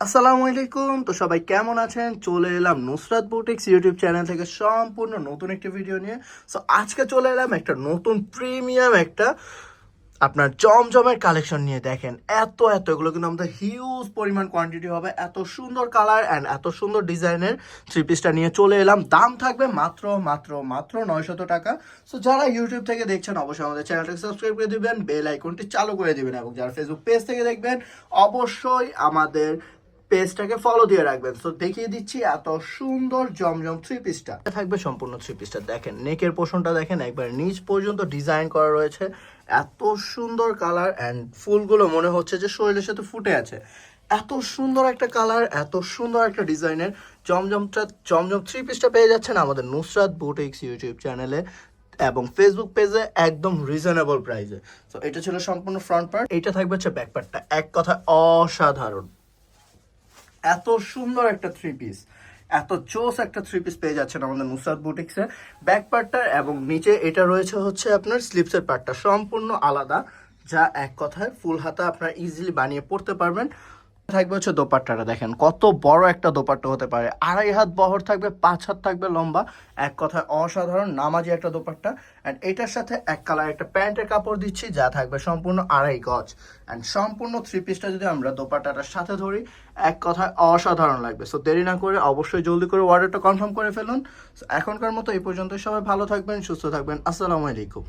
আসসালামু আলাইকুম। তো সবাই কেমন আছেন? চলে এলাম নুসরাত বুটিক্স ইউটিউব চ্যানেল থেকে সম্পূর্ণ নতুন একটি ভিডিও নিয়ে। সো আজকে চলে এলাম একটা নতুন প্রিমিয়াম একটা আপনার জমজমের কালেকশন নিয়ে। দেখেন, এত এত, এগুলো কিন্তু আমাদের হিউজ পরিমাণ কোয়ান্টিটি হবে। এত সুন্দর কালার অ্যান্ড এত সুন্দর ডিজাইনের থ্রি পিসটা নিয়ে চলে এলাম। দাম থাকবে মাত্র মাত্র মাত্র নয়শত টাকা। সো যারা ইউটিউব থেকে দেখছেন, অবশ্যই আমাদের চ্যানেলটাকে সাবস্ক্রাইব করে দিবেন বেল আইকনটি চালু করে দিবেন এবং যারা ফেসবুক পেজ থেকে দেখবেন, অবশ্যই আমাদের পেজটাকে ফলো দিয়ে রাখবেন। তো দেখিয়ে দিচ্ছি এত সুন্দর জমজম থ্রি পিসটা থাকবে সম্পূর্ণ থ্রি পিসটা দেখেন নেকের পোষণটা দেখেন, একবার নিচ পর্যন্ত ডিজাইন করা রয়েছে। এত সুন্দর কালার অ্যান্ড ফুলগুলো মনে হচ্ছে যে শরীরের সাথে ফুটে আছে। এত সুন্দর একটা কালার এত সুন্দর একটা ডিজাইনের জমজমটা, জমজম থ্রি পিসটা পেয়ে যাচ্ছেন আমাদের নুসরাত বুটিক্স ইউটিউব চ্যানেলে এবং ফেসবুক পেজে একদম রিজনেবল প্রাইসে তো এটা ছিল সম্পূর্ণ ফ্রন্ট পার্ট এটা থাকবে হচ্ছে ব্যাক পার্টটা এক কথা অসাধারণ। এত সুন্দর একটা থ্রি পিস এত চোস একটা থ্রি পিস পেয়ে যাচ্ছেন আমাদের মুসাদ বুটিক্সে। ব্যাক পার্টটা এবং নিচে এটা রয়েছে হচ্ছে আপনার স্লিপসের পার্টটা সম্পূর্ণ আলাদা, যা এক কথায় ফুল হাতা আপনার ইজিলি বানিয়ে পড়তে পারবেন। থাকবে হচ্ছে দোপাট্টাটা, দেখেন। কত বড় একটা দোপাট্টা হতে পারে। আড়াই হাত বহর থাকবে, পাঁচ হাত থাকবে লম্বা। এক কথায় অসাধারণ, নামাজি একটা দোপাট্টা। অ্যান্ড এটার সাথে এক কালার একটা প্যান্টের কাপড় দিচ্ছি, যা থাকবে সম্পূর্ণ আড়াই গজ। অ্যান্ড সম্পূর্ণ থ্রি পিসটা যদি আমরা দোপাট্টাটার সাথে ধরি, এক কথায় অসাধারণ লাগবে। সো দেরি না করে অবশ্যই জলদি করে অর্ডারটা কনফার্ম করে ফেলুন। এখনকার মতো এই পর্যন্ত সবাই ভালো থাকবেন, সুস্থ থাকবেন। আসসালামু আলাইকুম।